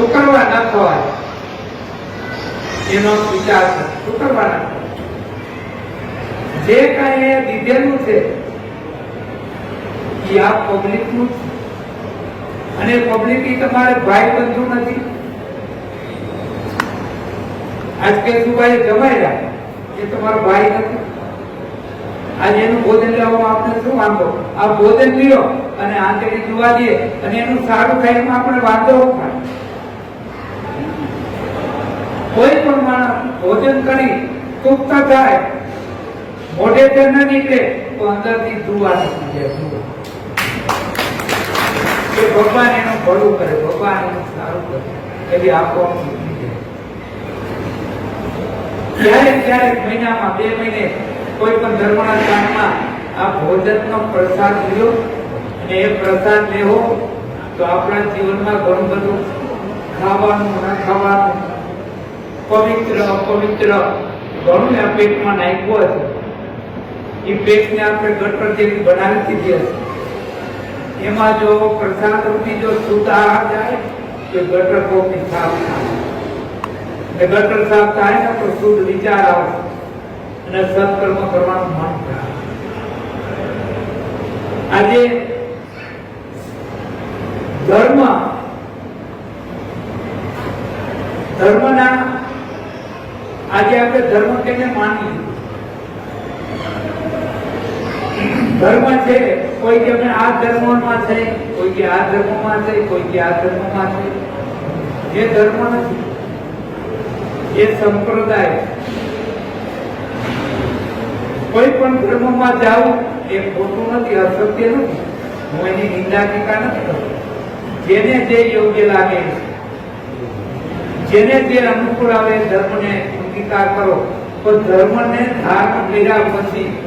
શુક્રવાર ન ખવાય. એનો વિચાર છે શુક્રવાર જે કાંઈ એ દીધેલું છે, એ આ પબ્લિકનું છે. અને પબ્લિક તમારે ભાઈ બંધુ નથી. આજ કે ભાઈ જમાઈ રહ્યા એ તમારો ભાઈ નથી. આજે એનું ભોજન લેવામાં આપણે શું વાંધો? આ ભોજન લ્યો અને આંતરડી જોવા દે અને એનું સારું થાય એમાં આપણે વાંધો થાય. કોઈ પણ માણસ ભોજન કરી તૃપ્ત થાય મોઢે તે ન નીકળે, તો અંદરથી ધુવા નીકળી જાય. કે ભગવાન એનું ભલું કરે, ભગવાન એનું સારું કરે, એવી આપો નીકળી જાય ક્યારેક ક્યારેક મહિનામાં બે મહિને કોઈ પણ ધર્મના સ્થાનમાં આ ભોજનનો પ્રસાદ લ્યો અને એ પ્રસાદ લેવો, તો આપણા જીવનમાં ઘણું બધું ખાવાનું, ન ખાવાનું પવિત્ર, અપવિત્ર ઘણું આ પેટમાં નાખ્યું હશે એ પેટને આપણે ગટર જેવી બનાવી દીધી હશે. એમાં જો પ્રસાદ રૂપી જો શુદ્ધ જાય તો ગટર કોપી સાફ થાય. ગટર સાફ થાય ને તો શુદ્ધ વિચાર આવે અને સત્કર્મ કરવાનું મન થાય. આજે ધર્મ, ધર્મના આજે આપણે ધર્મ કેને માની ધર્મ છે, કોઈ કે અમે આ ધર્મમાં છે, કોઈ કે આ ધર્મમાં છે, કોઈ કે આ ધર્મમાં છે. એ ધર્મ નથી, એ સંપ્રદાય. કોઈ પણ ધર્મમાં જાવું એ ખોટું નથી, અસત્ય નથી. હું એની નિંદા ટીકા નથી કરતો જેને જે યોગ્ય લાગે, જેને જે અનુકૂળ આવે, ધર્મને અંગીકાર કરો. પણ ધર્મને ધારણ કર્યા પછી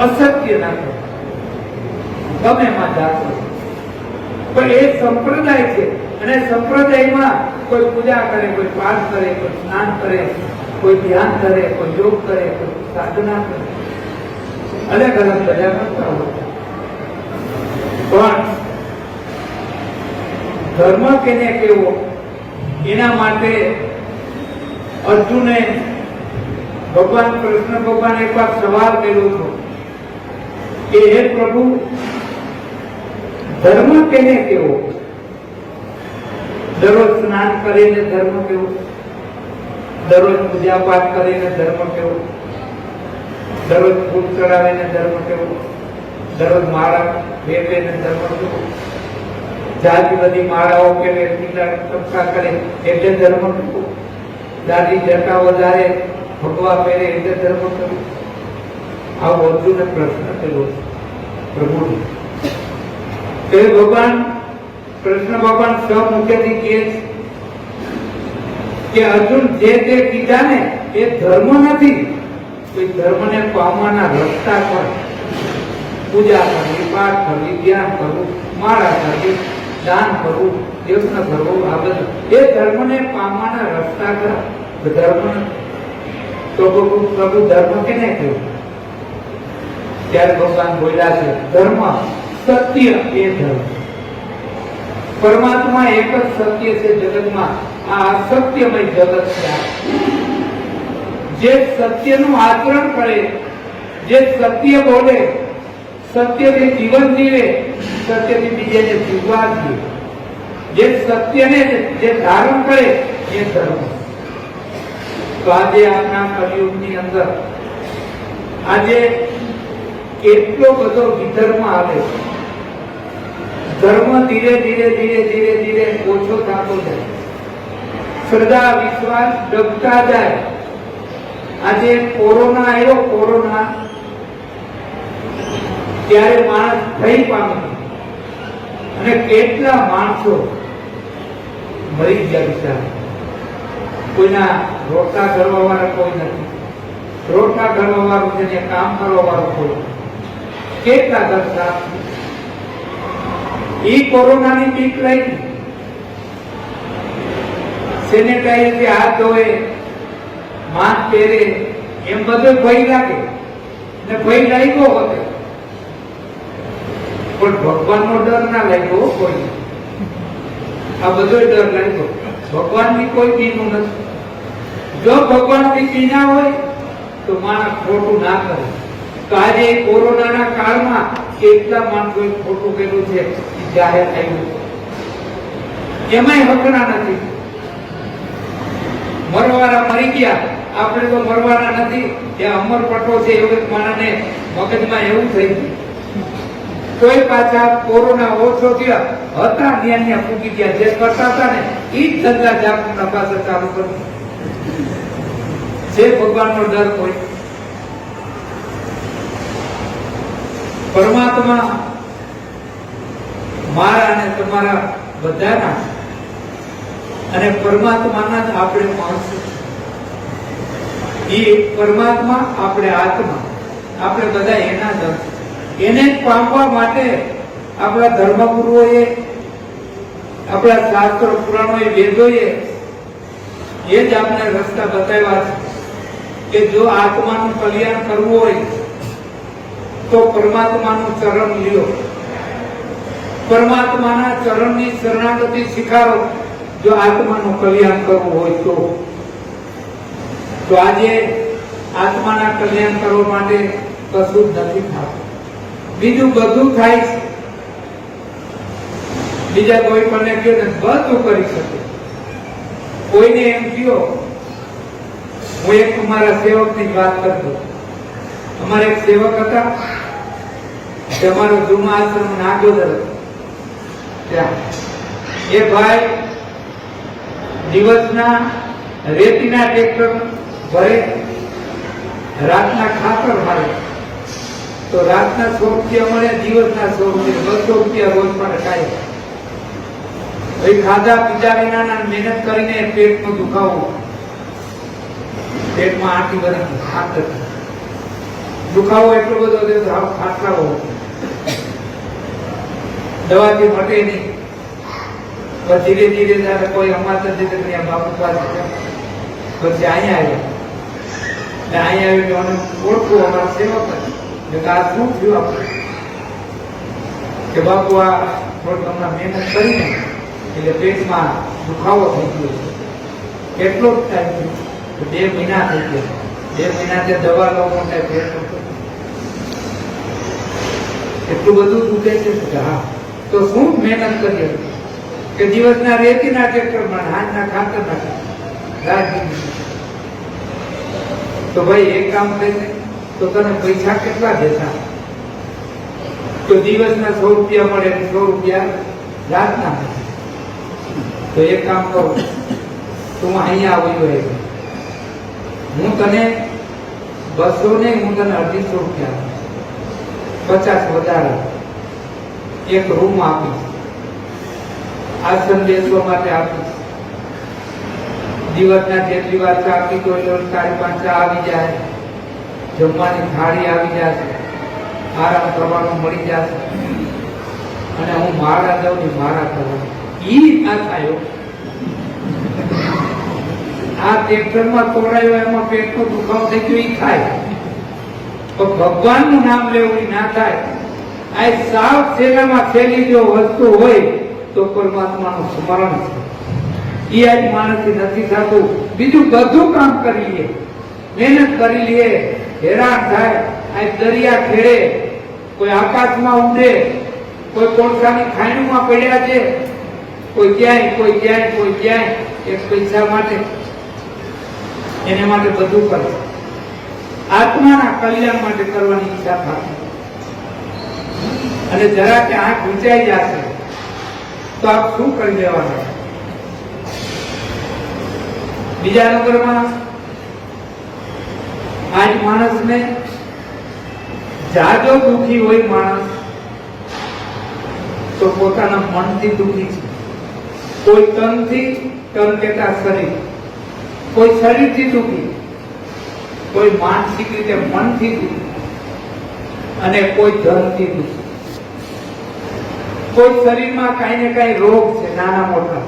અસત્ય ના કરો એમાં જાતો પણ એ સંપ્રદાય છે. અને સંપ્રદાયમાં કોઈ પૂજા કરે, કોઈ પાઠ કરે, કોઈ સ્નાન કરે, કોઈ ધ્યાન કરે, કોઈ યોગ કરે, કોઈ સાધના કરે. અલગ અલગ બધા કરતા હોય. પણ ધર્મ કેને કેવો? એના માટે અર્જુને ભગવાન, કૃષ્ણ ભગવાન એક વાર સવાલ કર્યો હતો કે, હે પ્રભુ, ધર્મ કેને કેવો? દરરોજ સ્નાન કરીને ધર્મ કેવો? દરરોજ પૂજા પાઠ કરીને ધર્મ કેવો? દરરોજ ફૂલ ચડાવીને ધર્મ કેવો? દરરોજ માળા વેપીને ધર્મ કેવો? જાતિ બધી માળાઓ કે ટીલા ટપકા કરે એટલે ધર્મ કેવો? દાદી જટા વધારે ભગવા પહેરે એટલે ધર્મ કેવો આવો અર્જુને પ્રશ્ન કર્યો પ્રભુને. તે ભગવાન, કૃષ્ણ ભગવાન સ્વમુખ્યથી કહે છે કે અર્જુન જે તે કીધા ને એ ધર્મ નથી એ ધર્મને પામવાના રસ્તા પર પૂજા કરવી, પાઠ કરવી, ધ્યાન કરવું માળા કરવી દાન કરવું યજ્ઞ કરવું આ એ ધર્મને પામવાના રસ્તા કર ધર્મ તો પ્રભુ ધર્મ કેને કહ્યું ત્યારે ભગવાન બોલ્યા છે, ધર્મ સત્ય એ ધર્મ. પરમાત્મા એક જ સત્ય છે જગતમાં. આ સત્યમય જગત છે જે સત્યનું આચરણ કરે, જે સત્ય બોલે, સત્યથી જીવન જીવે સત્યથી બીજાને જીવવા જોઈએ જે સત્યને જે ધારણ કરે એ ધર્મ. તો આજે આપણા કલયુગની અંદર આજે એટલો બધો વિધર્મ આવે ધર્મ ધીરે ધીરે ધીરે ધીરે ધીરે ઓછો થતો જાય. શ્રદ્ધા, વિશ્વાસ ડબતા જાય. આજે કોરોના આવ્યો કોરોના. ત્યારે માણસ થઈ પામ્યો અને કેટલા માણસો મરી ગયા બિચારા. કોઈના રોટલા કરવા વાળા કોઈ નથી. રોટલા કરવા વાળું છે કામ કરવા વાળું કોઈ. કેટલા દર્શા એ કોરોનાની પીક લઈ સેનેટાઈઝરથી હાથ ધોવે, માસ્ક પહેરે, એમ બધું ભય લાગે. ને ભય લાગ્યો હોતે. પણ ભગવાનનો ડર ના લાગ્યો કોઈ. આ બધો ડર લાગ્યો. ભગવાનથી કોઈ બીનું નથી. જો ભગવાનથી બીના હોય, તો માણસ ખોટું ના કરે. તો કોરોનાના કાળમાં કેટલા માણસોએ ખોટું કર્યું છે જાહેર થયું. એમાંય હકના નથી. મરવાના મરી ગયા. આપણે તો મરવાના નથી. જે અમર પટો છે એવું માણસને મગજમાં એવું થઈ ગયું. તોય પાછા કોરોના ઓછો થયા. હતા ત્યાં ત્યાં ફૂટી ગયા. જે કરતા હતા ને એ જ ધંધા જાગૃતના પાસે ચાલુ કરવું જે ભગવાનનો ડર હોય. પરમાત્મા મારા અને તમારા બધાના. અને પરમાત્માના જ આપણે માણસ એ પરમાત્મા, આપણે આત્મા. આપણે બધા એના જ. એને પામવા માટે આપણા ધર્મગુરુઓએ, આપણા શાસ્ત્રો, પુરાણોએ વેદોએ એ જ આપણે રસ્તા બતાવ્યા છે કે જો આત્માનું કલ્યાણ કરવું હોય તો પરમાત્માનું ચરણ લ્યો. પરમાત્માના ચરણની શરણાગતિ સ્વીકારો જો આત્માનું કલ્યાણ કરવું હોય તો. તો આજે આત્માના કલ્યાણ કરવા માટે કશું જ નથી થતું. બીજું બધું થાય છે. બીજા કોઈ પણ કહે ને બધું કરી શકે. કોઈને એમ કયો હું એક અમારા સેવકની વાત કરતો અમારા એક સેવક હતા, તે અમારો જુમા આશ્રમ નાગોદર ત્યાં. એ ભાઈ દિવસના રેતીના ટ્રેક્ટર ભરે, રાતના ખાતર મારે. તો રાતના સો રૂપિયા મળે, દિવસના સો રૂપિયા બસો રૂપિયા રોજ મળે કાંઈ ભાઈ ખાધા પીધા વિનાના મહેનત કરીને પેટનો દુખાવો. પેટમાં આટી વળી હાથ દુખાવો એટલો બધો થયો હાવ ખાટલાઓ દવાથી મટે નહીં. પણ ધીરે ધીરે જયારે કોઈ અમાતા ધીરે ત્યાં બાપુ પાસે પછી અહીંયા આવ્યા. અહીંયા આવ્યું ઓળખું અમારા સેવક હતા. મેં કીધું, આ શું થયું આપણે કે બાપુ આ થોડીક હમણાં મહેનત કરીને એટલે પેટમાં દુખાવો થઈ ગયો છે કેટલો ટાઈમ થયો તો બે મહિના થઈ ગયા બે મહિના તે દવા લો માટે પેટ એટલું બધું દુખે છે કે હા તો શું મહેનત કરીએ કે દિવસના રેતીના ટ્રેક્ટરમાં હાથના ખાતરના રાત તો ભાઈ એક કામ થશે તો તને પૈસા કેટલા દેતા? તો દિવસના સો રૂપિયા મળે સો રૂપિયા રાતના. તો એક કામ કરો, તું અહીંયા આવ્યો હોય હું તને બસો ને હું તને અઢીસો રૂપિયા પચાસ વધારે. એક રૂમ આપીશ. આ સંદેશો માટે આપીશ. દિવસના જેટલી વાર ચા પીતો તો તારી પાસે આવી જાય. જમવાની થાળી આવી જશે. આરામ કરવાનું મળી જશે. અને હું મારા દઉં ને મારા કરવાનું ઈ ના થાય આ ટ્રેક્ટરમાં તોડાયો, એમાં પેટનો દુખાવો થઈ ગયો એ થાય. પણ ભગવાનનું નામ લેવું ના થાય. આ સાવ છેલ્લામાં છેલ્લી જો વસ્તુ હોય, તો પરમાત્માનું સ્મરણ છે. એ આજ માણસથી નથી થતું. બીજું બધું કામ કરી લઈએ મહેનત કરી લઈએ હેરાન થાય, અહીં દરિયા ખેડે, કોઈ આકાશમાં ઊંડે કોઈ કોળસાની ખાણીમાં પડ્યા છે, કોઈ ક્યાંય કોઈ ક્યાંય કોઈ ક્યાંય, એક પૈસા માટે, એને માટે બધું કરે. આત્માના કલ્યાણ માટે કરવાની ઈચ્છા થાય. અને જરા કે આંખ ઊંચાઈ જશે, તો આપ શું કરી દેવાના? બીજા નંબરમાં આજ માણસને, જાજો દુખી હોય માણસ, તો પોતાના મનથી દુખી છે. કોઈ તનથી તન કેતા શરીર, કોઈ શરીરથી દુખી, કોઈ માનસિક રીતે મનથી દુખી, અને કોઈ ધનથી દુખી. કોઈ શરીરમાં કાંઈ ને કાંઈ રોગ છે, નાના મોટા,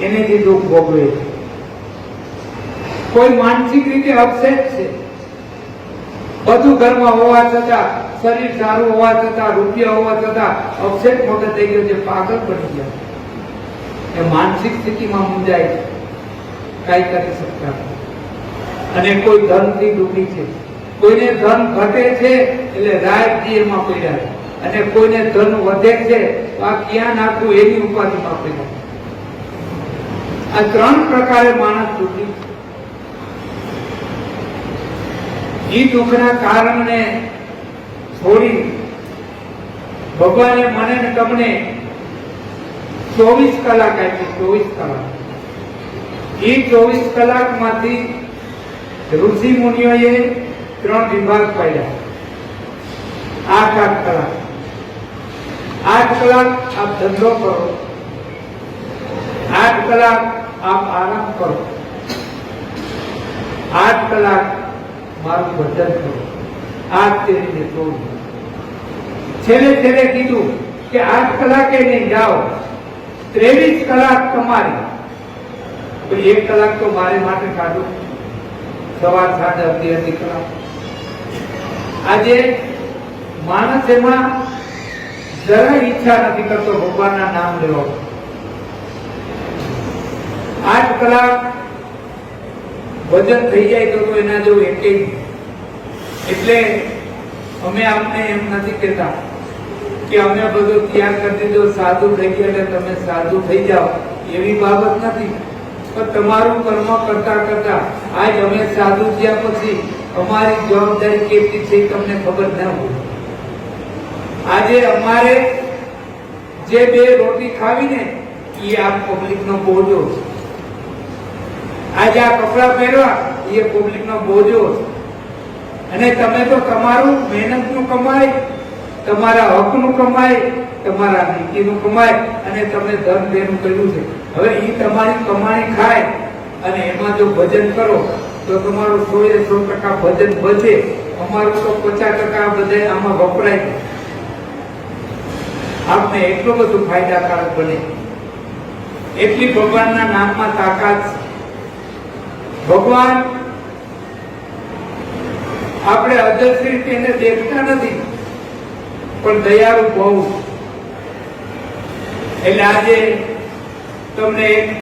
એનેથી દુઃખ ભોગવે છે. કોઈ માનસિક રીતે અપસેટ છે બધું ઘરમાં હોવા છતાં, શરીર સારું હોવા છતાં, રૂપિયા હોવા છતાં અપસેટ મગજ થઈ ગયો છે, પાગલ બની ગયા એ માનસિક સ્થિતિમાં મુંજાય છે. કાંઈ કરી શકતા અને કોઈ ધનથી દુઃખી છે. કોઈને ધન ઘટે છે, એટલે રાત જીરમાં પડ્યા છે. અને કોઈને ધન વધે છે આ ક્યાં નાખવું એની ઉપાધિમાં પડ્યા આ ત્રણ પ્રકારે માણસ દુઃખી છે. એ દુઃખના કારણને છોડી ભગવાને મને તમને ચોવીસ કલાક આપી ચોવીસ કલાક. એ ચોવીસ કલાકમાંથી ઋષિ મુનિઓએ ત્રણ વિભાગ પાડ્યા. આઠ આઠ કલાક. આઠ કલાક આપ ધંધો કરો. આઠ કલાક આપ આરામ કરો. આઠ કલાક મારું વચન કરો. આ તે. છેલ્લે છેલ્લે કીધું કે આઠ કલાકે નહીં જાઓ, ત્રેવીસ કલાક તમારી. એક કલાક તો મારે માટે કાઢો. સવાર સાંજ અડધી અડધી કલાક. આજે માણસ એમાં જરા ઈચ્છા નથી કરતો ભગવાનના નામ લેવા આઠ કલાક ભજન થઈ જાય તો એના જેવું એકે એટલે અમે આપને એમ નથી કહેતા કે અમે બધું ત્યાગ કરી દીધો સાધુ થઈ ગયા એટલે તમે સાધુ થઈ જાઓ. એવી બાબત નથી. પણ તમારું કર્મ કરતા કરતા આજ અમે સાધુ થયા પછી અમારી જવાબદારી કેટલી છે તમને ખબર ન હોય. આજે અમારે જે બે રોટી ખાવીને એ આ પબ્લિકનો બોજો. છે આજે આ કપડા પહેરવા, એ પબ્લિકનો બોજો. અને તમે તો તમારું મહેનતનું કમાય, તમારા હકનું કમાય, તમારા નીતિનું કમાય, અને તમે ધન દેનું કર્યું છે. હવે એ તમારી કમાણી ખાય, અને એમાં જો ભજન કરો, તો તમારું સો એ સો ટકા ભજન બચે અમારું તો પચાસ ટકા બધે આમાં વપરાય. આપને એટલું બધું ફાયદાકારક બને. એટલી ભગવાનના નામમાં તાકાત ભગવાન આપણે રીતે એને દેખતા નથી પણ દયાળુ બહુ. એટલે આજે તમને